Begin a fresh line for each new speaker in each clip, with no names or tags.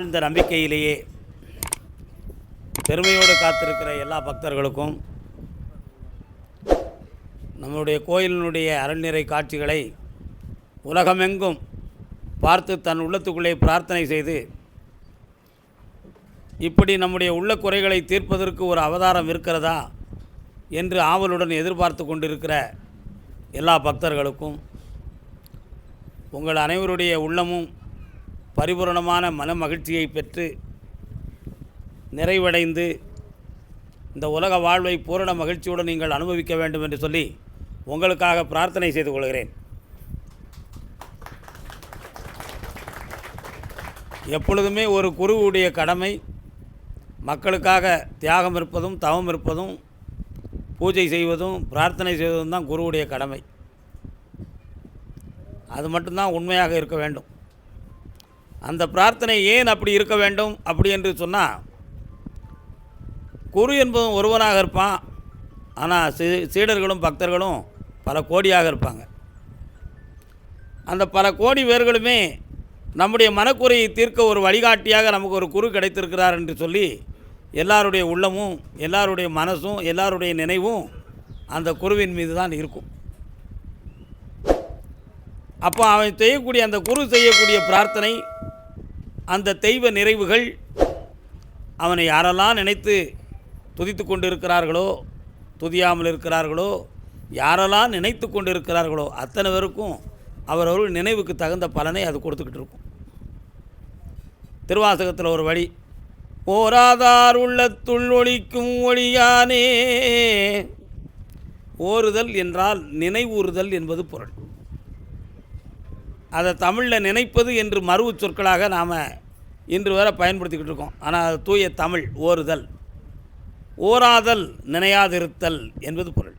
ஆழ்ந்த நம்பிக்கையிலேயே பெருமையோடு காத்திருக்கிற எல்லா பக்தர்களுக்கும் நம்முடைய கோயிலினுடைய அருள்நிறை காட்சிகளை உலகமெங்கும் பார்த்து தன் உள்ளத்துக்குள்ளே பிரார்த்தனை செய்து இப்படி நம்முடைய உள்ள குறைகளை தீர்ப்பதற்கு ஒரு அவதாரம் இருக்கிறதா என்று ஆவலுடன் எதிர்பார்த்து கொண்டிருக்கிற எல்லா பக்தர்களுக்கும் உங்கள் அனைவருடைய உள்ளமும் பரிபூரணமான மன மகிழ்ச்சியை பெற்று நிறைவடைந்து இந்த உலக வாழ்வை பூரண மகிழ்ச்சியுடன் நீங்கள் அனுபவிக்க வேண்டும் என்று சொல்லி உங்களுக்காக பிரார்த்தனை செய்து கொள்கிறேன். எப்பொழுதுமே ஒரு குருவுடைய கடமை மக்களுக்காக தியாகம் இருப்பதும் தவம் இருப்பதும் பூஜை செய்வதும் பிரார்த்தனை செய்வதும் தான் குருவுடைய கடமை. அது மட்டும்தான் உண்மையாக இருக்க வேண்டும். அந்த பிரார்த்தனை ஏன் அப்படி இருக்க வேண்டும்? அப்படி என்று சொன்னால் குரு என்பதும் ஒருவனாக இருப்பான். ஆனால் சீ சீடர்களும் பக்தர்களும் பல கோடியாக இருப்பாங்க. அந்த பல கோடி பேர்களுமே நம்முடைய மனக்குறையை தீர்க்க ஒரு வழிகாட்டியாக நமக்கு ஒரு குரு கிடைத்திருக்கிறார் என்று சொல்லி எல்லாருடைய உள்ளமும் எல்லாருடைய மனசும் எல்லாருடைய நினைவும் அந்த குருவின் மீது தான் இருக்கும். அப்போ அவன் செய்யக்கூடிய அந்த குரு செய்யக்கூடிய பிரார்த்தனை அந்த தெய்வ நிறைவுகள் அவனை யாரெல்லாம் நினைத்து துதித்து கொண்டு இருக்கிறார்களோ துதியாமல் இருக்கிறார்களோ யாரெல்லாம் நினைத்து கொண்டு இருக்கிறார்களோ அத்தனை பேருக்கும் அவரவர்கள் நினைவுக்கு தகுந்த பலனை அது கொடுத்துக்கிட்டு இருக்கும். திருவாசகத்தில் ஒரு வழி ஓராதார் உள்ளத்துள் ஒளிக்கும் ஒளியானே ஓறுதல் என்றால் நினைவூறுதல் என்பது பொருள். அதை தமிழில் நினைப்பது என்று மறுவு சொற்களாக நாம் இன்று வரை பயன்படுத்திக்கிட்டு இருக்கோம். ஆனால் அது தூய தமிழ் ஓறுதல். ஓராதல் நினையாதிருத்தல் என்பது பொருள்.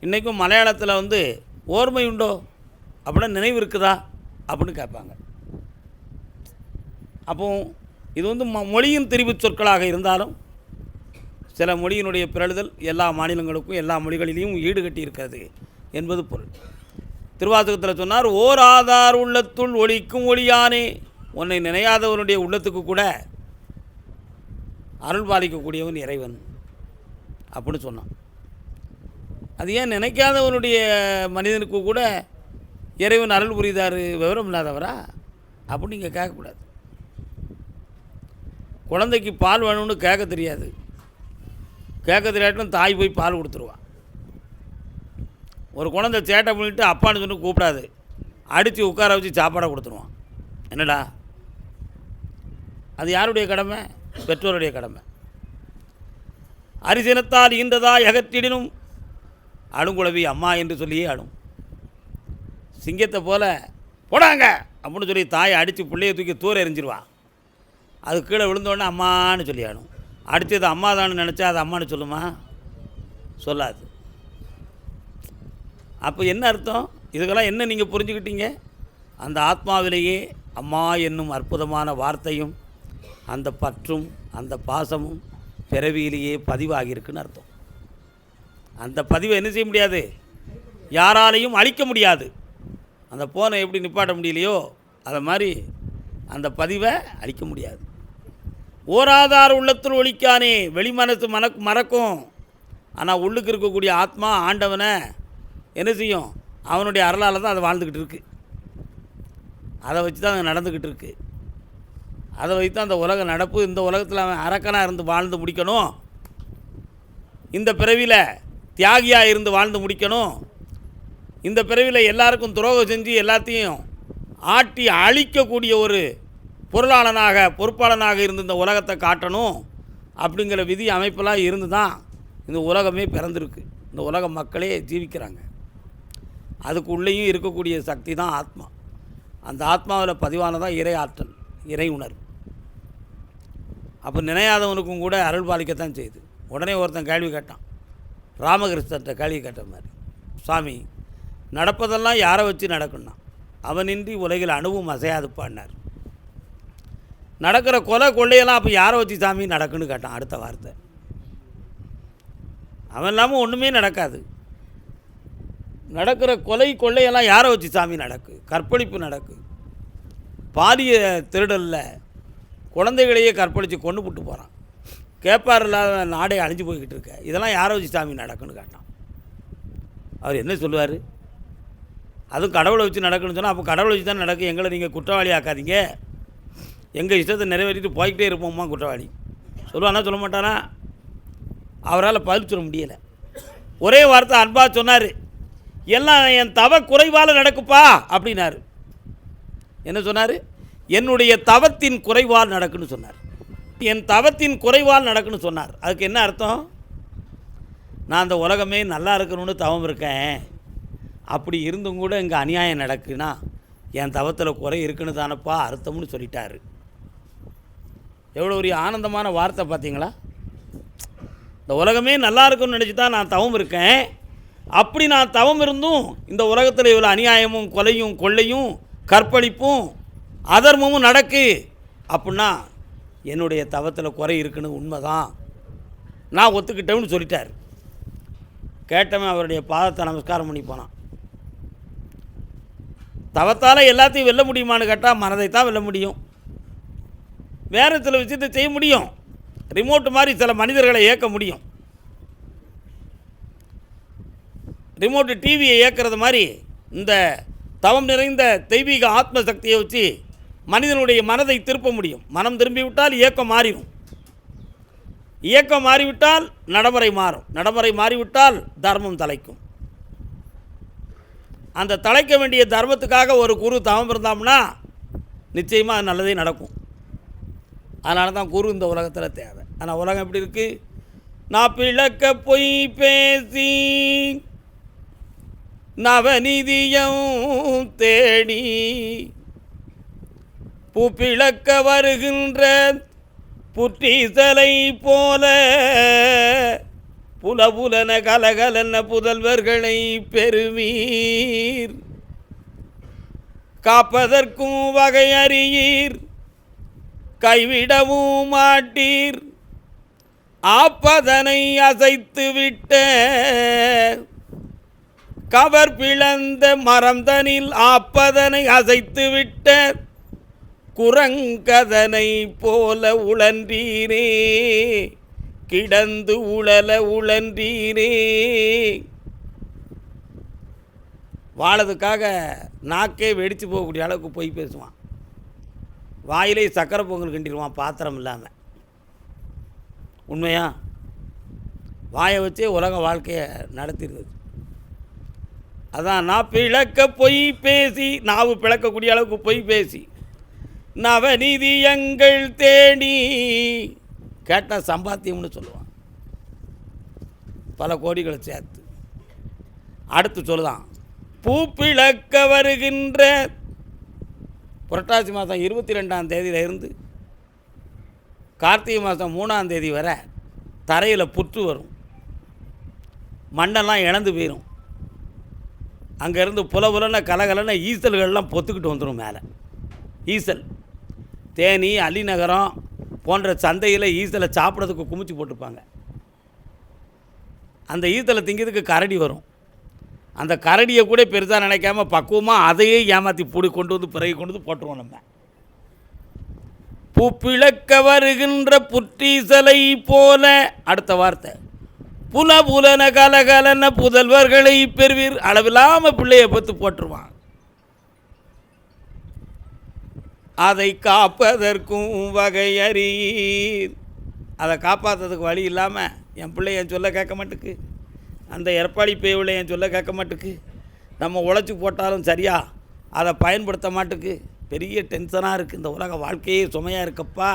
இன்றைக்கும் மலையாளத்தில் வந்து ஓர்மை உண்டோ? அப்படின்னா நினைவு இருக்குதா? அப்படின்னு கேட்பாங்க. அப்போ இது வந்து மொழியின் தெரிவு சொற்களாக இருந்தாலும் சில மொழியினுடைய பிறழுதல் எல்லா மாநிலங்களுக்கும் எல்லா மொழிகளிலையும் ஈடுகட்டி இருக்கிறது என்பது பொருள். திருவாசகத்தில் சொன்னார் ஓர் ஆதார் உள்ளத்துள் ஒளிக்கும் ஒளியானே. உன்னை நினையாதவனுடைய உள்ளத்துக்கு கூட அருள் பாலிக்கக்கூடியவன் இறைவன் அப்படின்னு சொன்னான். அது ஏன் நினைக்காதவனுடைய மனிதனுக்கு கூட இறைவன் அருள் புரிதார் விவரம் இல்லாதவரா? அப்படின்னு நீங்கள் கேட்கக்கூடாது. குழந்தைக்கு பால் வேணும்னு கேட்க தெரியாது. கேட்க தெரியாட்டும் தாய் போய் பால் கொடுத்துருவான் ஒரு குழந்தை சேட்டை பண்ணிட்டு அப்பான்னு சொல்லி கூப்பிடாது. அடித்து உட்கார வச்சு சாப்பாடை கொடுத்துருவான். என்னடா? அது யாருடைய கடமை? பெற்றோருடைய கடமை. அரிசினத்தால் ஈன்றதா எகத்திடினும் அழுங்குழவி அம்மா என்று சொல்லியே அழும். சிங்கத்தை போல் போடாங்க! அப்படின்னு சொல்லி தாயை அடித்து பிள்ளைய தூக்கி தூர எறிஞ்சிருவா. அது கீழே விழுந்தோடனே அம்மான்னு சொல்லி ஆடும் அடித்தது அம்மா தான்னு நினச்சா அது அம்மான்னு சொல்லுமா? சொல்லாது. அப்போ என்ன அர்த்தம்? இதுக்கெல்லாம் என்ன நீங்கள் புரிஞ்சுக்கிட்டீங்க? அந்த ஆத்மாவிலேயே அம்மா என்னும் அற்புதமான வார்த்தையும் அந்த பற்றும் அந்த பாசமும் பிறவியிலேயே பதிவாகியிருக்குன்னு அர்த்தம். அந்த பதிவை என்ன செய்ய முடியாது? யாராலையும் அழிக்க முடியாது. அந்த போனை எப்படி நிப்பாட்ட முடியலையோ அதை மாதிரி அந்த பதிவை அழிக்க முடியாது. ஓராதார் உள்ளத்தில் ஒழிக்கானே வெளிமனசு மனக்கு மறக்கும். ஆனால் உள்ளுக்கு இருக்கக்கூடிய ஆத்மா ஆண்டவனை என்ன செய்யும்? அவனுடைய அருளால் தான் அதை வாழ்ந்துக்கிட்டு இருக்குது அதை வச்சு தான் அது நடந்துக்கிட்டு இருக்குது அதை வைத்து அந்த உலக நடப்பு இந்த உலகத்தில் அவன் அரக்கனாக இருந்து வாழ்ந்து முடிக்கணும். இந்த பிறவியில் தியாகியாக இருந்து வாழ்ந்து முடிக்கணும். இந்த பிறவியில் எல்லாருக்கும் துரோகம் செஞ்சு எல்லாத்தையும் ஆட்டி அழிக்கக்கூடிய ஒரு பொருளாளனாக பொறுப்பாளனாக இருந்து இந்த உலகத்தை காட்டணும் அப்படிங்கிற விதி அமைப்பெல்லாம் இருந்து தான் இந்த உலகமே பிறந்திருக்கு. இந்த உலக மக்களே ஜீவிக்கிறாங்க. அதுக்குள்ளேயும் இருக்கக்கூடிய சக்தி தான் ஆத்மா. அந்த ஆத்மாவில் பதிவானதான் இறை ஆற்றல் இறை உணர்வு. அப்போ நினையாதவனுக்கும் கூட அருள் பாலிக்கத்தான் செய்யுது. உடனே ஒருத்தன் கேள்வி கேட்டான். ராமகிருஷ்ணன்ட்ட கேள்வி கேட்ட மாதிரி. சுவாமி நடப்பதெல்லாம் யாரை வச்சு நடக்கும்னா அவனின்றி உலகில் அணுவும் அசையாதுப்பான்னார் நடக்கிற கொலை கொள்ளையெல்லாம் அப்போ யாரை வச்சு சாமி நடக்குன்னு கேட்டான் அடுத்த வார்த்தை. அவன் இல்லாமல் ஒன்றுமே நடக்காது. நடக்கிற கொலை கொள்ளையெல்லாம் யாரை வச்சு சாமி நடக்கு? கற்பழிப்பு நடக்கு. பாலிய திருடலில் குழந்தைகளையே கற்பழித்து கொண்டு விட்டு போகிறான் கேப்பார் இல்லாத நாடே அழிஞ்சு போய்கிட்டு இருக்க. இதெல்லாம் யாரை வச்சு சாமி நடக்குன்னு கேட்டான். அவர் என்ன சொல்லுவார்? அதுவும் கடவுளை வச்சு நடக்குன்னு சொன்னால் அப்போ கடவுளை வச்சு தான் நடக்கும் எங்களை நீங்கள் குற்றவாளி ஆக்காதீங்க. எங்கள் இஷ்டத்தை நிறைவேற்றிட்டு போய்கிட்டே இருப்போம்மா குற்றவாளி. சொல்லுவானா சொல்ல மாட்டானா? அவரால் பதில் சொல்ல முடியலை. ஒரே வார்த்தை அன்பாக சொன்னார். எல்லாம் என் தவ குறைவால் நடக்குப்பா அப்படின்னாரு. என்ன சொன்னார்? என்னுடைய தவத்தின் குறைவால் நடக்குன்னு சொன்னார். என் தவத்தின் குறைவால் நடக்குன்னு சொன்னார். அதுக்கு என்ன அர்த்தம்? நான் அந்த உலகமே நல்லா இருக்கணும்னு தவம் இருக்கேன். அப்படி இருந்தும் கூட இங்கே அநியாயம் நடக்குன்னா என் தவத்தில் குறை இருக்குன்னு தானப்பா அர்த்தம்னு சொல்லிட்டாரு. எவ்வளோ ஒரு ஆனந்தமான வார்த்தை பார்த்தீங்களா? இந்த உலகமே நல்லா இருக்கும்னு நினச்சி தான் நான் தவம் இருக்கேன். அப்படி நான் தவம் இருந்தும் இந்த உலகத்தில் இவ்வளோ அநியாயமும் கொலையும் கொள்ளையும் கற்பழிப்பும் அதர்மமும் நடக்கு. அப்படின்னா என்னுடைய தவத்தில் குறை இருக்குன்னு உண்மைதான். நான் ஒத்துக்கிட்டேன்னு சொல்லிட்டார். கேட்டவன் அவருடைய பாதத்தை நமஸ்காரம் பண்ணி போனான். தவத்தால் எல்லாத்தையும் வெல்ல முடியுமான்னு கேட்டால் மனதை தான் வெல்ல முடியும். வேறு சில விஷயத்தை செய்ய முடியும். ரிமோட் மாதிரி சில மனிதர்களை இயக்க முடியும். ரிமோட்டு டிவியை இயக்கிறது மாதிரி இந்த தவம் நிறைந்த தெய்வீக ஆத்ம சக்தியை வச்சு மனிதனுடைய மனதை திருப்ப முடியும். மனம் திரும்பிவிட்டால் இயக்கம் மாறிடும் இயக்கம் மாறிவிட்டால் நடைமுறை மாறும். நடைமுறை மாறிவிட்டால் தர்மம் தலைக்கும். அந்த தலைக்க வேண்டிய தர்மத்துக்காக ஒரு குரு தவம் இருந்தாம்னா நிச்சயமாக அது நல்லதே நடக்கும். அதனால தான் குரு இந்த உலகத்தில் தேவை. ஆனால் உலகம் எப்படி இருக்குது நான் பிழக்க பொய் பேசி நவநிதியம் தேடி பூப்பிளக்க வருகின்ற புற்றீசலை போல புலபுலன கலகலன புதல்வர்களை பெறுவீர். காப்பதற்கும் வகை அறியீர். கைவிடவும் மாட்டீர். ஆப்பதனை அசைத்து விட்ட கவர் பிளந்த மரம்தனில் ஆப்பதனை அசைத்து விட்ட குரங்கதனை போல உழன்றீரே. கிடந்து உழல உழன்றீரே. வாழதுக்காக நாக்கே வெடித்து போகக்கூடிய அளவுக்கு போய் பேசுவான். வாயிலே சக்கரை பொங்கல் கிண்டிடுவான் பாத்திரம் இல்லாமல் உண்மையா? வாயை வச்சே உலக வாழ்க்கையை நடத்திடுது அதான் நான் பிளக்க பொய் பேசி நாவு பிளக்கக்கூடிய அளவுக்கு பொய் பேசி. நவநிதியங்கள் தேடி. கேட்டால் சம்பாத்தியம்னு சொல்லுவான். பல கோடிகளை சேர்த்து. அடுத்து சொல்லுதான். பூ பிளக்க வருகின்ற புரட்டாசி மாதம் இருபத்தி ரெண்டாம் தேதியிலிருந்து கார்த்திகை மாதம் மூணாம் தேதி வரை தரையில் புற்று வரும். மண்ணெல்லாம் இழந்து போயிடும் அங்கேருந்து புலபுலன கலகலன ஈசல்கள்லாம் பொத்துக்கிட்டு வந்துடும் மேலே. ஈசல். தேனி அலிநகரம் போன்ற சந்தையில் ஈசலை சாப்பிட்றதுக்கு குமிச்சு போட்டிருப்பாங்க. அந்த ஈசலை திங்கிறதுக்கு கரடி வரும். அந்த கரடியை கூட பெருசாக நினைக்காம பக்குவமாக அதையே ஏமாற்றி பூடி கொண்டு வந்து பிறகு கொண்டு வந்து போட்டுருவோம் நம்ம. பூப்பிழக்க வருகின்ற புற்றீசலை போல அடுத்த வார்த்தை. புல புலன கலகலன புதல்வர்களை பெறுவீர் அளவில்லாம பிள்ளையை பத்து போட்டுருவான் அதை காப்பதற்கும் வகை அறியீர். அதை காப்பாற்றுறதுக்கு வழி இல்லாமல் என் பிள்ளை என் சொல்ல கேட்க மாட்டுக்கு. அந்த எற்பாடி பேவில் என் சொல்ல கேட்க மாட்டுக்கு. நம்ம உழைச்சி போட்டாலும் சரியா? அதை பயன்படுத்த மாட்டுக்கு. பெரிய டென்ஷனாக இருக்குது இந்த உலக வாழ்க்கையே சுமையாக இருக்கப்பா.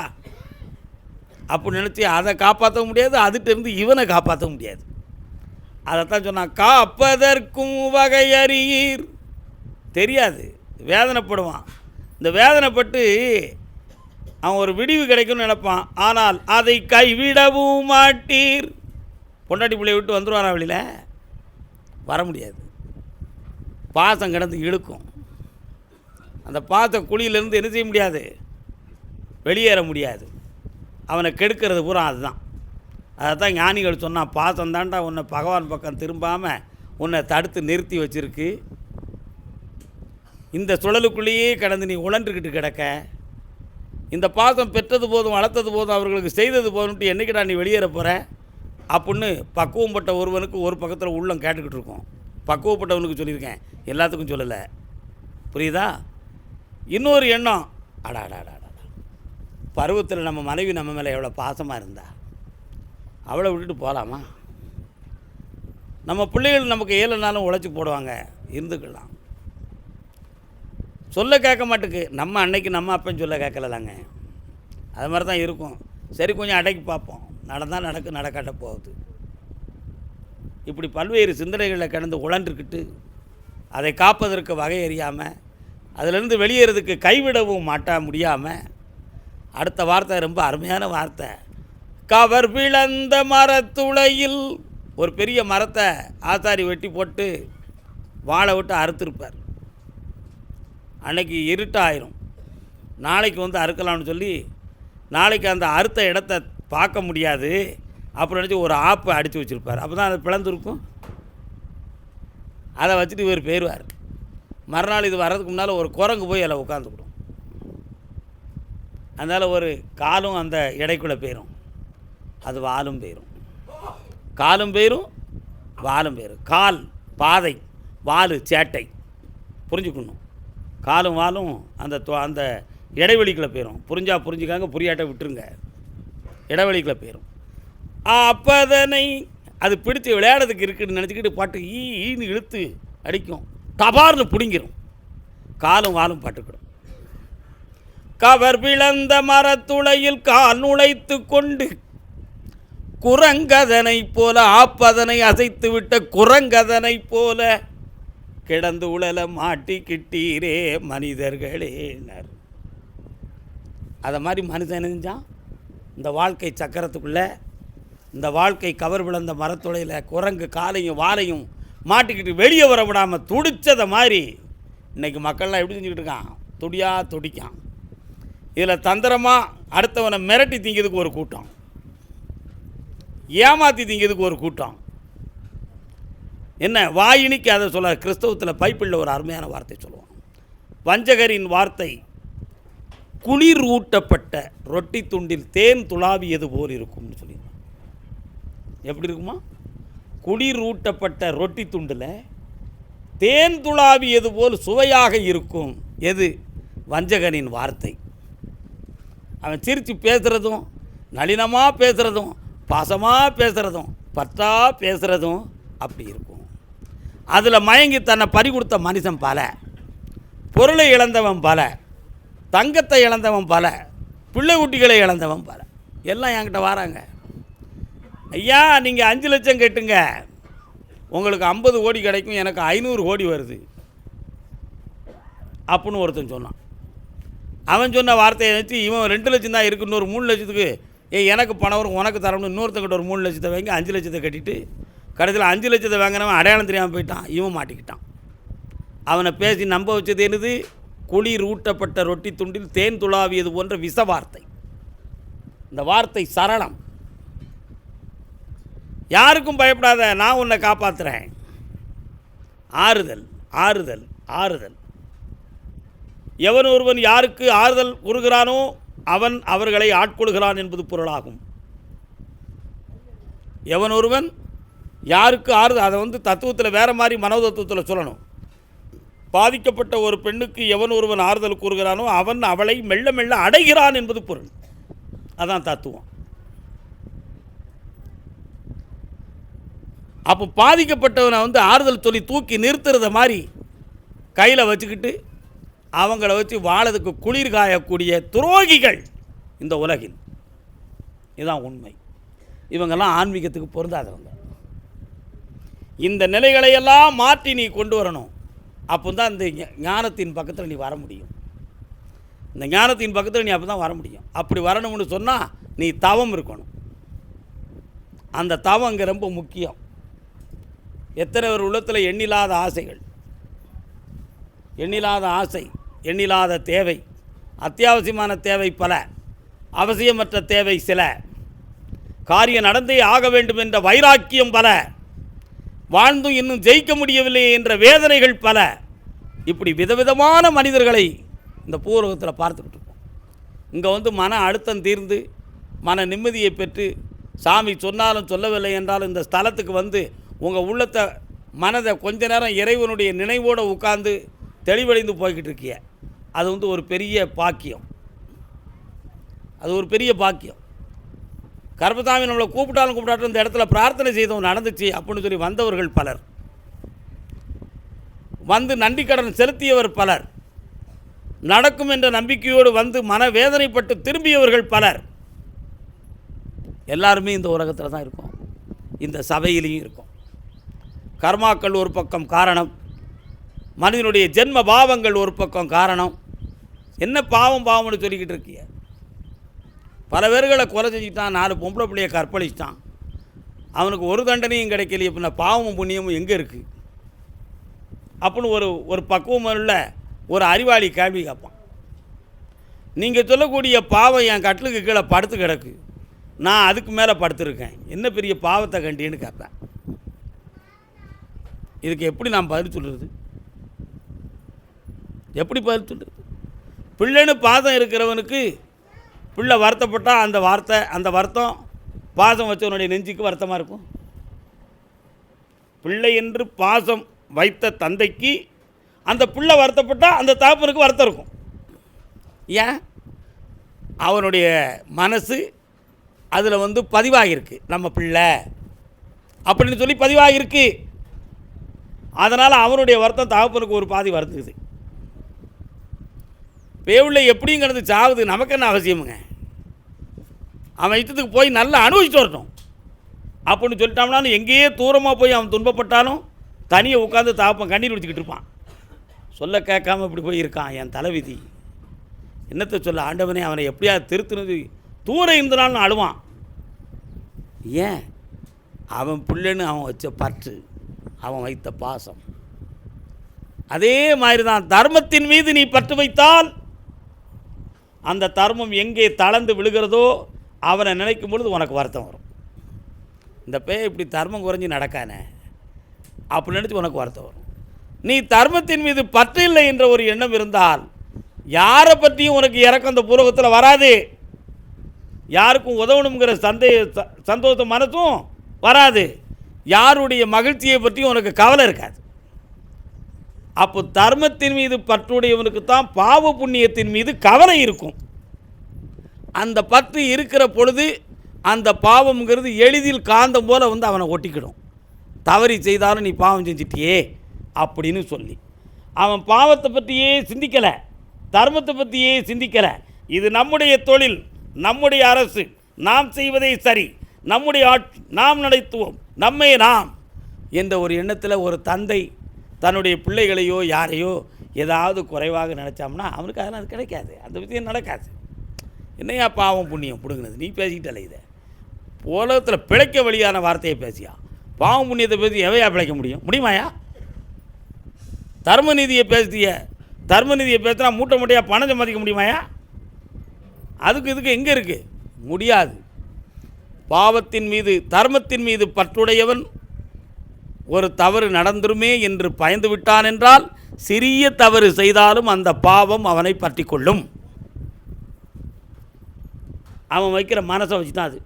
அப்படி நினச்சி அதை காப்பாற்ற முடியாது அதுகிட்டேருந்து இவனை காப்பாற்ற முடியாது. அதைத்தான் சொன்னான் காப்பதற்கும் வகை அறியீர் தெரியாது வேதனைப்படுவான். இந்த வேதனைப்பட்டு அவன் ஒரு விடிவு கிடைக்கும்னு நினைப்பான். ஆனால் அதை கைவிடவும் மாட்டீர். பொண்டாட்டி பிள்ளைய விட்டு வந்துடுவாரா வழியில் வர முடியாது. பாசம் கிடந்து இழுக்கும். அந்த பாச குழியிலேருந்து என்ன செய்ய முடியாது? வெளியேற முடியாது. அவனை கெடுக்கிறது பூரா அதுதான். அதை தான் ஞானிகள் சொன்னான் பாசம் தாண்டா உன்னை பகவான் பக்கம் திரும்பாமல் உன்னை தடுத்து நிறுத்தி வச்சிருக்கு. இந்த சுழலுக்குள்ளேயே கடந்து நீ உழன்றுக்கிட்டு கிடக்க. இந்த பாசம் பெற்றது போதும் வளர்த்தது போதும் அவர்களுக்கு செய்தது போதும்ட்டு என்னைக்குடா நீ வெளியேற போகிற அப்படின்னு பக்குவப்பட்ட ஒருவனுக்கு ஒரு பக்கத்தில் உள்ளம் கேட்டுக்கிட்டு இருக்கும். பக்குவப்பட்டவனுக்கு சொல்லியிருக்கேன். எல்லாத்துக்கும் சொல்லலை. புரியுதா? இன்னொரு எண்ணம். அடா அடா அடா, அடா பருவத்தில் நம்ம மனைவி நம்ம மேலே எவ்வளோ பாசமாக இருந்தா அவளை விட்டுட்டு போகலாமா? நம்ம பிள்ளைகள் நமக்கு ஏழுனாலும் உழைச்சி போடுவாங்க இருந்துக்கலாம். சொல்ல கேட்க மாட்டுக்கு. நம்ம அன்னைக்கு நம்ம அப்பன் சொல்ல கேட்கலாங்க அது மாதிரி தான் இருக்கும். சரி கொஞ்சம் அடக்கி பார்ப்போம். நடந்தால் நடக்கு நடக்காட்ட போகுது. இப்படி பல்வேறு சிந்தனைகளில் கிடந்து உழன்றுக்கிட்டு அதை காப்பதற்கு வகை அறியாமல் அதிலிருந்து வெளியேறதுக்கு கைவிடவும் மாட்டா முடியாமல் அடுத்த வார்த்தை ரொம்ப அருமையான வார்த்தை. கவர் பிளந்த மரத்துளையில் ஒரு பெரிய மரத்தை ஆசாரி வெட்டி போட்டு வாழை விட்டு அறுத்துருப்பார். அன்னைக்கு இருட்டாயிரும். நாளைக்கு வந்து அறுக்கலாம்னு சொல்லி நாளைக்கு அந்த அறுத்த இடத்த பார்க்க முடியாது அப்புறம் நினச்சி ஒரு ஆப்பை அடித்து வச்சுருப்பார். அப்போ தான் அது பிளந்துருக்கும். அதை வச்சுட்டு இவர் போயிடுவார் மறுநாள் இது வர்றதுக்கு முன்னால் ஒரு குரங்கு போய் அதில் உட்காந்துக்கிடும் அதனால் ஒரு காலும் அந்த இடைக்குள்ளே போயிடும் அது வாலும் போயிடும் காலும் போயிடும் வாலும் போயிடும் கால் பாதை வாலு சேட்டை. புரிஞ்சுக்கணும். காலும் வாலும் அந்த தொ- அந்த இடைவெளிக்குள்ளே போயிடும் புரிஞ்சா புரிஞ்சுக்காங்க புரியாட்ட விட்டுருங்க. இடைவெளிக்குள்ளே போயிடும் அப்பதனை அது பிடிச்சி விளையாடுறதுக்கு இருக்குன்னு நினச்சிக்கிட்டு பாட்டு ஈ ஈன்னு இழுத்து அடிக்கும். டபார்னு பிடுங்கிடும் காலும் வாலும் பட்டுக்கிடும் கவர் பிளந்த மரத்துளையில் கால் நுழைத்து கொண்டு குரங்கதனைப் போல ஆப்பதனை அசைத்து விட்ட குரங்கதனைப் போல கிடந்து உழல மாட்டிக்கிட்டீரே மனிதர்களேனர் அதை மாதிரி மனிதன் செஞ்சான்? இந்த வாழ்க்கை சக்கரத்துக்குள்ளே இந்த வாழ்க்கை கவர் விழுந்த மரத்துளையில் குரங்கு காலையும் வாலையும் மாட்டிக்கிட்டு வெளியே வர விடாமல் துடிச்சதை மாதிரி இன்றைக்கி மக்கள்லாம் எப்படி செஞ்சுக்கிட்டு இருக்கான்? துடியாக துடிக்கான். இதில் தந்திரமாக அடுத்தவனை மிரட்டி திங்கிறதுக்கு ஒரு கூட்டம். ஏமாற்றி திங்கிறதுக்கு ஒரு கூட்டம். என்ன வாயினிக்கு அதை சொல்ல கிறிஸ்தவத்தில் பைப்பிளில் ஒரு அருமையான வார்த்தை சொல்லுவான் வஞ்சகரின் வார்த்தை குளிர் ஊட்டப்பட்ட ரொட்டி துண்டில் தேன் துளாவியது போல் இருக்கும்னு சொல்லியிருந்தான் எப்படி இருக்குமா? குளிர் ஊட்டப்பட்ட ரொட்டி துண்டில் தேன் துளாவியது போல் சுவையாக இருக்கும். எது? வஞ்சகனின் வார்த்தை. அவன் சிரித்து பேசுகிறதும் நளினமாக பேசுகிறதும் பாசமாக பேசுகிறதும் பற்றா பேசுகிறதும் அப்படி இருக்கும். அதில் மயங்கி தன்னை பறி கொடுத்த மனுஷன் பல. பொருளை இழந்தவன் பல. தங்கத்தை இழந்தவன் பல. பிள்ளை குட்டிகளை இழந்தவன் பல. எல்லாம் என்கிட்ட வராங்க. ஐயா நீங்கள் அஞ்சு லட்சம் கட்டுங்க. உங்களுக்கு ஐம்பது கோடி கிடைக்கும் எனக்கு ஐநூறு கோடி வருது. அப்புடின்னு ஒருத்தன் சொன்னான். அவன் சொன்ன வார்த்தையை வச்சு இவன் ரெண்டு லட்சம் தான் இருக்கு இன்னொரு மூணு லட்சத்துக்கு ஏ எனக்கு பணம் வரும் உனக்கு தரணும் இன்னொருத்தங்கிட்ட ஒரு மூணு லட்சத்தை வாங்கி அஞ்சு லட்சத்தை கட்டிட்டு கடைசியில் அஞ்சு லட்சத்தை வாங்கினவன் அடையாளம் தெரியாமல் போயிட்டான். இவன் மாட்டிக்கிட்டான். அவனை பேசி நம்ப வச்சது என்னது? குளிர் ஊட்டப்பட்ட ரொட்டி துண்டில் தேன் துளாவியது போன்ற விஷ வார்த்தை. இந்த வார்த்தை சரளம் யாருக்கும் பயப்படாத நான் உன்னை காப்பாற்றுறேன் ஆறுதல் ஆறுதல் ஆறுதல். எவன் ஒருவன் யாருக்கு ஆறுதல் கூறுகிறானோ அவன் அவர்களை ஆட்கொள்கிறான் என்பது பொருளாகும். எவன் ஒருவன் யாருக்கு ஆறுதல் அதை வந்து தத்துவத்தில் வேறு மாதிரி மனோதத்துவத்தில் சொல்லணும். பாதிக்கப்பட்ட ஒரு பெண்ணுக்கு எவன் ஒருவன் ஆறுதல் கூறுகிறானோ அவன் அவளை மெல்ல மெல்ல அடைகிறான் என்பது பொருள். அதான் தத்துவம். அப்போ பாதிக்கப்பட்டவனை வந்து ஆறுதல் சொல்லி தூக்கி நிறுத்துறத மாதிரி கையில் வச்சுக்கிட்டு அவங்கள வச்சு வாழதுக்கு குளிர் காயக்கூடிய துரோகிகள் இந்த உலகில். இதுதான் உண்மை. இவங்கெல்லாம் ஆன்மீகத்துக்கு பொருந்தாதவங்க. இந்த நிலைகளையெல்லாம் மாற்றி நீ கொண்டு வரணும். அப்போ தான் இந்த ஞானத்தின் பக்கத்தில் நீ வர முடியும். இந்த ஞானத்தின் பக்கத்தில் நீ அப்போ தான் வர முடியும். அப்படி வரணும்னு சொன்னால் நீ தவம் இருக்கணும். அந்த தவம் இங்கே ரொம்ப முக்கியம். எத்தனை ஒரு உள்ளத்தில் எண்ணில்லாத ஆசைகள். எண்ணில்லாத ஆசை. எண்ணிலாத தேவை. அத்தியாவசியமான தேவை பல. அவசியமற்ற தேவை சில. காரியம் நடந்தே ஆக வேண்டும் என்ற வைராக்கியம் பல. வாழ்ந்தும் இன்னும் ஜெயிக்க முடியவில்லை என்ற வேதனைகள் பல. இப்படி விதவிதமான மனிதர்களை இந்த பூர்வகத்தில் பார்த்துக்கிட்டு இருக்கோம். இங்கே வந்து மன அழுத்தம் தீர்ந்து மன நிம்மதியை பெற்று சாமி சொன்னாலும் சொல்லவில்லை என்றாலும் இந்த ஸ்தலத்துக்கு வந்து உங்கள் உள்ளத்தை மனதை கொஞ்ச நேரம் இறைவனுடைய நினைவோடு உட்கார்ந்து தெளிவடைந்து போய்கிட்டு இருக்கிய. அது வந்து ஒரு பெரிய பாக்கியம். அது ஒரு பெரிய பாக்கியம். கருப்பசாமி நம்மளை கூப்பிட்டாலும் கூப்பிட்டாலும் இந்த இடத்துல பிரார்த்தனை செய்தவங்க நடந்துச்சு அப்படின்னு சொல்லி வந்தவர்கள் பலர். வந்து நன்றி கடன் செலுத்தியவர் பலர். நடக்கும் என்ற நம்பிக்கையோடு வந்து மனவேதனைப்பட்டு திரும்பியவர்கள் பலர். எல்லாருமே இந்த உலகத்தில் தான் இருக்கும். இந்த சபையிலையும் இருக்கும். கர்மாக்கள் ஒரு பக்கம் காரணம். மனிதனுடைய ஜென்ம பாவங்கள் ஒரு பக்கம் காரணம். என்ன பாவம் பாவம்னு சொல்லிக்கிட்டு இருக்கிய? பல பேர்களை கொலை செஞ்சுட்டான் நாலு பொம்பளை பிள்ளைய கற்பழிச்சிட்டான். அவனுக்கு ஒரு தண்டனையும் கிடைக்கலையே பின்ன பாவமும் புண்ணியமும் எங்கே இருக்குது அப்படின்னு ஒரு ஒரு பக்குவம் உள்ள ஒரு அறிவாளி கேள்வி கேட்பான். நீங்கள் சொல்லக்கூடிய பாவம் என் கட்டிலுக்கு கீழே படுத்து கிடக்கு. நான் அதுக்கு மேலே படுத்துருக்கேன். என்ன பெரிய பாவத்தை கண்டின்னு கேட்பேன். இதுக்கு எப்படி நான் பதில் சொல்கிறது எப்படி பதில் சொல்கிறது பிள்ளைன்னு பாதம் இருக்கிறவனுக்கு பிள்ளை வருத்தப்பட்டால் அந்த வார்த்தை அந்த வருத்தம் பாசம் வச்சவனுடைய நெஞ்சுக்கு வருத்தமாக இருக்கும். பிள்ளை என்று பாசம் வைத்த தந்தைக்கு அந்த பிள்ளை வருத்தப்பட்டால் அந்த தாப்பனுக்கு வருத்தம் இருக்கும். ஏன்? அவனுடைய மனசு அதில் வந்து பதிவாகிருக்கு நம்ம பிள்ளை அப்படின்னு சொல்லி பதிவாகிருக்கு அதனால் அவனுடைய வருத்தம் தகப்பனுக்கு ஒரு பாதி வருத்துக்குது பேவுள்ள எப்படியும் கிடந்து நமக்கு என்ன அவசியமுங்க? அவன் இஷ்டத்துக்கு போய் நல்லா அனுபவிச்சுட்டு வரட்டும். அப்படின்னு சொல்லிட்டோம்னாலும் எங்கேயே தூரமாக போய் அவன் துன்பப்பட்டாலும் தனியை உட்காந்து தாப்பன் கண்ணீர் வச்சுக்கிட்டு இருப்பான். சொல்ல கேட்காம இப்படி போய் இருக்கான் என் தலைவிதி. என்னத்தை சொல்ல ஆண்டவனே அவனை எப்படியா திருத்துனது? தூரம் இருந்தனாலும் அழுவான். ஏன்? அவன் பிள்ளைன்னு அவன் வச்ச பற்று அவன் வைத்த பாசம். அதே மாதிரி தான் தர்மத்தின் மீது நீ பற்று வைத்தால் அந்த தர்மம் எங்கே தளர்ந்து விழுகிறதோ அவனை நினைக்கும் பொழுது உனக்கு வருத்தம் வரும். இந்த பேய் இப்படி தர்மம் குறைஞ்சி நடக்கானே? அப்படி நினச்சி உனக்கு வருத்தம் வரும். நீ தர்மத்தின் மீது பற்று இல்லை என்ற ஒரு எண்ணம் இருந்தால் யாரை பற்றியும் உனக்கு இறக்கம் அந்த பூலகத்தில் வராது. யாருக்கும் உதவணுங்கிற சந்தே ச- சந்தோஷ மனசும் வராது. யாருடைய மகிழ்ச்சியை பற்றியும் உனக்கு கவலை இருக்காது. அப்போ தர்மத்தின் மீது பற்றுடையவனுக்கு தான் பாவ புண்ணியத்தின் மீது கவலை இருக்கும். அந்த பற்று இருக்கிற பொழுது அந்த பாவம்ங்கிறது எளிதில் காந்தம் போல் வந்து அவனை ஒட்டிக்கிடும். தவறி செய்தாலும் நீ பாவம் செஞ்சிட்டியே அப்படின்னு சொல்லி. அவன் பாவத்தை பற்றியே சிந்திக்கலை. தர்மத்தை பற்றியே சிந்திக்கலை. இது நம்முடைய தொழில் நம்முடைய அரசு. நாம் செய்வதே சரி. நம்முடைய ஆட் நாம் நடத்துவோம். நம்மை நாம் என்ற ஒரு எண்ணத்தில் ஒரு தந்தை தன்னுடைய பிள்ளைகளையோ யாரையோ ஏதாவது குறைவாக நினச்சோம்னா அவனுக்கு அதெல்லாம் அது கிடைக்காது. அந்த விஷயம் நடக்காது. என்னையா பாவம் புண்ணியம் பிடுங்கினது? நீ பேசிக்கிட்டல இதை. உலகத்தில் பிழைக்க வழியான வார்த்தையை பேசியா? பாவம் புண்ணியத்தை பேசி எவையா பிழைக்க முடியும்? முடியுமாயா? தர்ம நீதியை பேசிய தர்ம நீதியை பேசினா மூட்டை மூட்டையாக பணம் சம்பாதிக்க முடியுமாயா? அதுக்கு இதுக்கு எங்கே இருக்குது முடியாது. பாவத்தின் மீது தர்மத்தின் மீது பற்றுடையவன் ஒரு தவறு நடந்துருமே என்று பயந்து விட்டான் என்றால் சிறிய தவறு செய்தாலும் அந்த பாவம் அவனை பற்றி கொள்ளும் அவன் வைக்கிற மனசை வச்சு தான் அது.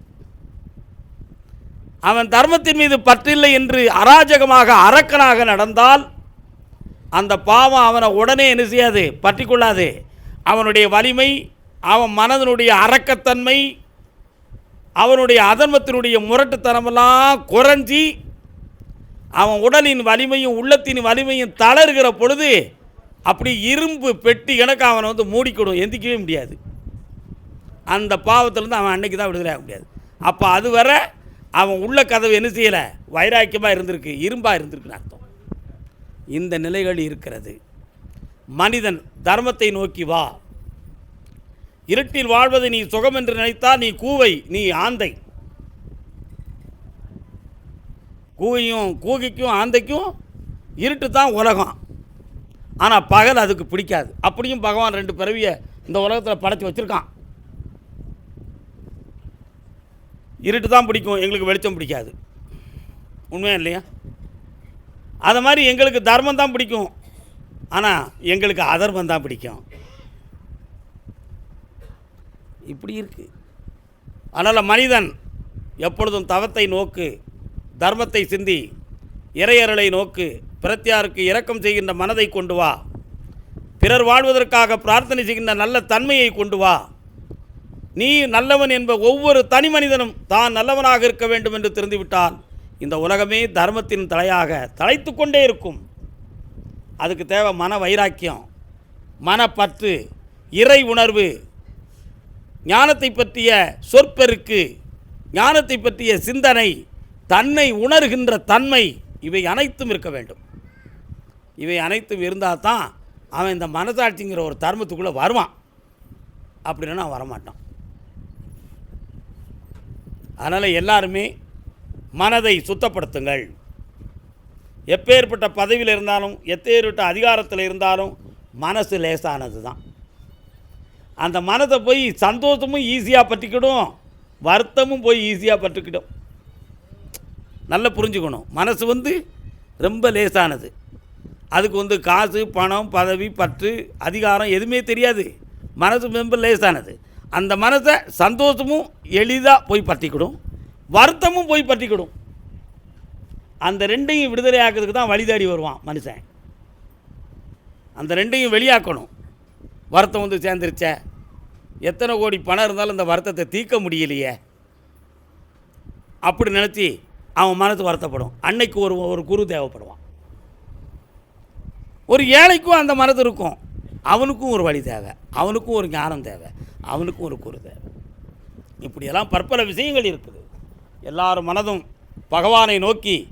அவன் தர்மத்தின் மீது பற்றில்லை என்று அராஜகமாக அரக்கனாக நடந்தால் அந்த பாவம் அவனை உடனே என்ன செய்யாது? பற்றி கொள்ளாது அவனுடைய வலிமை அவன் மனதனுடைய அரக்கத்தன்மை அவனுடைய அதர்மத்தினுடைய முரட்டுத்தனமெல்லாம் குறைஞ்சி அவன் உடலின் வலிமையும் உள்ளத்தின் வலிமையும் தளர்கிற பொழுது அப்படி இரும்பு பெட்டி கணக்கு அவனை வந்து மூடிக்கிடும் எந்திக்கவே முடியாது. அந்த பாவத்திலேருந்து அவன் அன்னைக்கு தான் விடுதலை ஆக முடியாது. அப்போ அது வர அவன் உள்ள கதவு என்ன செய்யலை? வைராக்கியமாக இருந்திருக்கு இரும்பாக இருந்திருக்குன்னு அர்த்தம். இந்த நிலைகள் இருக்கிறது. மனிதன் தர்மத்தை நோக்கி வா. இருட்டில் வாழ்வது நீ சுகம் என்று நினைத்தால் நீ கூவை நீ ஆந்தை. கூவையும் கூகைக்கும் ஆந்தைக்கும் இருட்டு தான் உலகம். ஆனால் பகல் அதுக்கு பிடிக்காது. அப்படியும் பகவான் ரெண்டு பிறவியை இந்த உலகத்தில் படைச்சி வச்சுருக்கான். இருட்டு தான் பிடிக்கும். எங்களுக்கு வெளிச்சம் பிடிக்காது. உண்மையா இல்லையா? அதை மாதிரி எங்களுக்கு தர்மம் தான் பிடிக்கும். ஆனால் எங்களுக்கு அதர்மம் தான் பிடிக்கும். இப்படி இருக்குது அதனால் மனிதன் எப்பொழுதும் தவத்தை நோக்கு தர்மத்தை சிந்தி இறையருளை நோக்கு பிரத்தியாருக்கு இரக்கம் செய்கின்ற மனதை கொண்டு வா. பிறர் வாழ்வதற்காக பிரார்த்தனை செய்கின்ற நல்ல தன்மையை கொண்டு வா. நீ நல்லவன் என்ப ஒவ்வொரு தனி மனிதனும் தான் நல்லவனாக இருக்க வேண்டும் என்று தெரிந்துவிட்டால் இந்த உலகமே தர்மத்தின் தலையாக தலைத்து கொண்டே இருக்கும். அதுக்கு தேவை மன வைராக்கியம் மனப்பற்று இறை உணர்வு ஞானத்தை பற்றிய சொற்பெருக்கு ஞானத்தை பற்றிய சிந்தனை தன்னை உணர்கின்ற தன்மை இவை அனைத்தும் இருக்க வேண்டும். இவை அனைத்தும் இருந்தால் தான் அவன் இந்த மனசாட்சிங்கிற ஒரு தர்மத்துக்குள்ளே வருவான். அப்படின்னா அவன் வரமாட்டான். அதனால் எல்லாருமே மனதை சுத்தப்படுத்துங்கள். எப்பேற்பட்ட பதவியில் இருந்தாலும் எத்தேற்பட்ட அதிகாரத்தில் இருந்தாலும் மனசு லேசானது தான். அந்த மனதை போய் சந்தோஷமும் ஈஸியாக பற்றிக்கிடும் வருத்தமும் போய் ஈஸியாக பற்றிக்கிடும் நல்லா புரிஞ்சுக்கணும். மனசு வந்து ரொம்ப லேசானது. அதுக்கு வந்து காசு பணம் பதவி பற்று அதிகாரம் எதுவுமே தெரியாது. மனசு ரொம்ப லேசானது. அந்த மனசை சந்தோஷமும் எளிதாக போய் பற்றிக்கிடும். வருத்தமும் போய் பற்றிக்கிடும். அந்த ரெண்டையும் விடுதலை ஆக்கிறதுக்கு தான் வழிதாடி வருவான் மனுஷன். அந்த ரெண்டையும் வெளியாக்கணும். வருத்தம் வந்து சேர்ந்துருச்ச. எத்தனை கோடி பணம் இருந்தாலும் இந்த வருத்தத்தை தீர்க்க முடியலையே. அப்படி நினச்சி அவன் மனது வருத்தப்படும். அன்னைக்கு ஒரு ஒரு குரு தேவைப்படுவான். ஒரு ஏழைக்கும் அந்த மனது இருக்கும். அவனுக்கும் ஒரு வழி தேவை. அவனுக்கும் ஒரு ஞானம் தேவை. அவனுக்கும் ஒரு குரு தேவை. இப்படியெல்லாம் பற்பல விஷயங்கள் இருக்குது. எல்லாரும் மனதும் பகவானை நோக்கி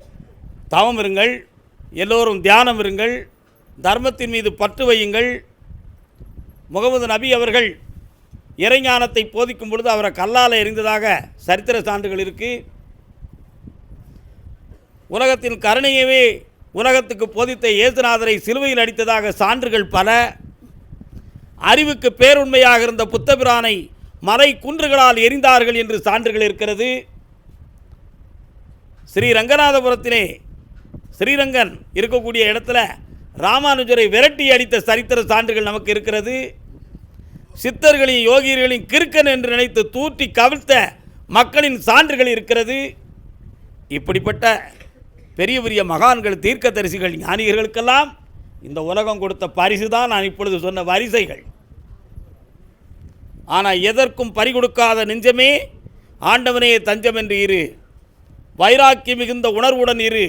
தவம் இருங்கள். எல்லோரும் தியானம் இருங்கள். தர்மத்தின் மீது பற்று வையுங்கள். முகமது நபி அவர்கள் இறைஞானத்தை போதிக்கும் பொழுது அவரை கல்லால் எரிந்ததாக சரித்திர சான்றுகள் இருக்குது உலகத்தின் கருணையவே உலகத்துக்கு போதித்த இயேசுநாதரை சிலுவையில் அடித்ததாக சான்றுகள் பல. அறிவுக்கு பேருண்மையாக இருந்த புத்தபிரானை மலை குன்றுகளால் எரிந்தார்கள் என்று சான்றுகள் இருக்கிறது. ஸ்ரீரங்கநாதபுரத்திலே ஸ்ரீரங்கன் இருக்கக்கூடிய இடத்துல ராமானுஜரை விரட்டி அடித்த சரித்திர சான்றுகள் நமக்கு இருக்கிறது. சித்தர்களையும் யோகியர்களின் கிறுக்கன் என்று நினைத்து தூற்றி கவிழ்த்த மக்களின் சான்றுகள் இருக்கிறது. இப்படிப்பட்ட பெரிய பெரிய மகான்கள் தீர்க்கதரிசிகள் ஞானிகளுக்கெல்லாம் இந்த உலகம் கொடுத்த பரிசு தான் நான் இப்பொழுது சொன்ன வரிசைகள். ஆனால் எதற்கும் பறிகொடுக்காத நெஞ்சமே ஆண்டவனே தஞ்சம் என்று இரு. வைராக்கி மிகுந்த உணர்வுடன் இரு.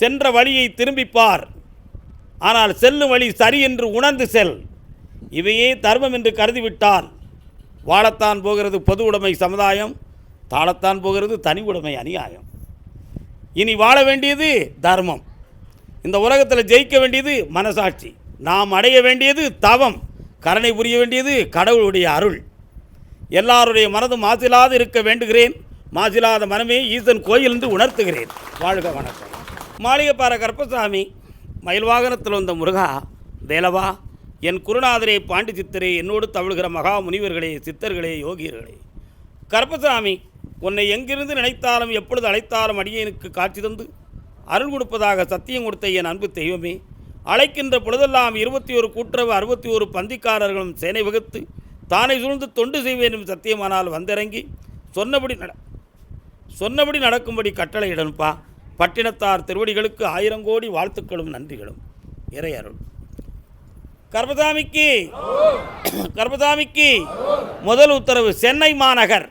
சென்ற வழியை திரும்பிப்பார். ஆனால் செல்லும் வழி சரி என்று உணர்ந்து செல். இவையே தர்மம் என்று கருதிவிட்டால் வாழத்தான் போகிறது பொது உடைமை சமுதாயம் தாழத்தான் போகிறது தனி உடைமை அநியாயம். இனி வாழ வேண்டியது தர்மம். இந்த உலகத்தில் ஜெயிக்க வேண்டியது மனசாட்சி. நாம் அடைய வேண்டியது தவம். கருணை புரிய வேண்டியது கடவுளுடைய அருள். எல்லாருடைய மனதும் மாசிலாது இருக்க வேண்டுகிறேன். மாசிலாத மனமே ஈசன் கோயில் என்று உணர்த்துகிறேன். வாழ்க வணக்கம். மாளிகைப்பாறை கருப்பசாமி மயில் வாகனத்தில் வந்த முருகா தேலவா என் குருநாதரே பாண்டி சித்தரே என்னோடு தவிழ்கிற மகா முனிவர்களே சித்தர்களே யோகியர்களே. கருப்பசாமி உன்னை எங்கிருந்து நினைத்தாலும் எப்பொழுது அழைத்தாலும் அடியனுக்கு காட்சி தந்து அருள் கொடுப்பதாக சத்தியம் கொடுத்த என் அன்பு தெய்வமே அழைக்கின்ற பொழுதெல்லாம் இருபத்தி ஒரு கூட்டுறவு அறுபத்தி ஒரு பந்திக்காரர்களும் சேனை வகுத்து தானை சூழ்ந்து தொண்டு செய்வேனும் சத்தியமானால் வந்திறங்கி சொன்னபடி நட சொன்னபடி நடக்கும்படி கட்டளையிடனுப்பா பட்டினத்தார் திருவடிகளுக்கு ஆயிரம் கோடி வாழ்த்துக்களும் நன்றிகளும். இறை அருள். கர்பதாமிக்கு கர்பதாமிக்கு முதல் உத்தரவு சென்னை மாநகர்.